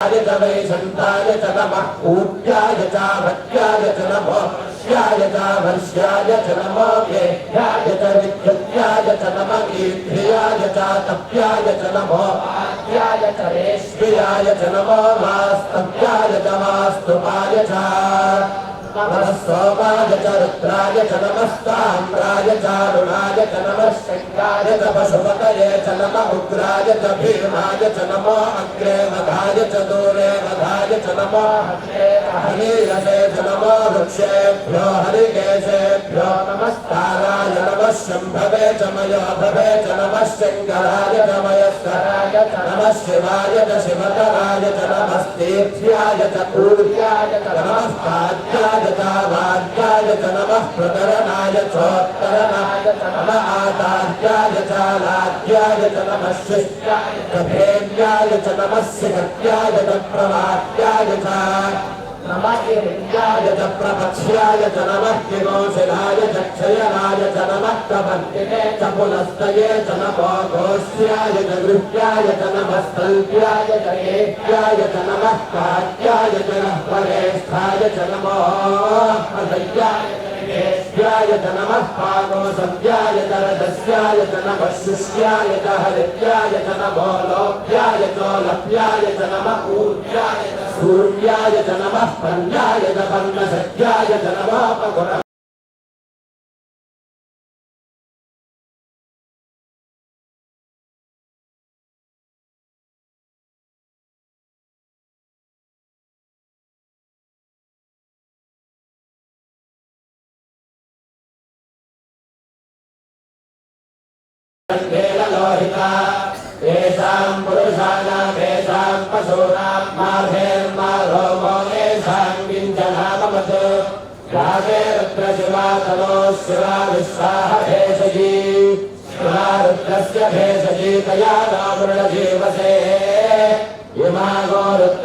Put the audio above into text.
సంతాయ చ నమ ఊప్యాయ చ వక్యాయ చ నమో శ్యాయ చ వర్ష్యాయ చ నమో వేద్యాయ చ విద్యుత్యాయ చ నమ కీర్తియాయ చ తప్యాయ చ నమో ఆద్యాయ చ రేష్మియాయ నమో వాస్తవ్యాయ చ వాస్తుపాయ చ नमः सोमाय च रुद्राय च नमस्ताम्राय च अरुणाय च नमः शङ्काय च पशुपतये च नमः उग्राय च भीमाय च नमो अग्रे वधाय च दूरे वधाय च नमो हरीरसे च नमो वृक्षेभ्यो हरिकेशेभ्यो नमस्ताराय नमः शम्भवे च मयो भवे च नमः शङ्कराय च मयस्कराय च नमः शिवाय च शिवतराय च नमस्तीर्थ्याय च पूर्याय च नमः पाद्याय च वाद्याय च नमः प्रतरणाय चोत्तरणाय च नमः आदार्याय च लाद्याय च नमः शिष्याय च भेद्याय च नमः शिखत्याय च प्रवाद्याय च नमः गिरिजाय च प्रपक्ष्याय च नमः किमोषिलाय च क्षयनाय च नमः प्रपद्यते च पुनस्तये च नमो घोष्याय च गृह्याय च नमः स्तल्प्याय च एत्याय च नमः कात्याय च नः परेष्ठाय च नमो अदय्याय ेष्याय च नमः पागोसव्याय च रजस्याय च नमः शिष्याय च हरित्याय च नमो लोभ्याय चोलभ्याय च नमः ऊर्जाय च सूर्याय च नमः पन्याय च पन्नसत्याय च नमः पगुण लोहिता येषाम् पुरुषाणाम् येषाम् पशूनाम् माधेर्माधोमो येषाम् किञ्चनामवत् रामे रुद्रशिवा तनो शिवा विश्वाह भेषजी शिवा रुद्रस्य भेषजी तया नामृणजीवसे इमागो रुद्र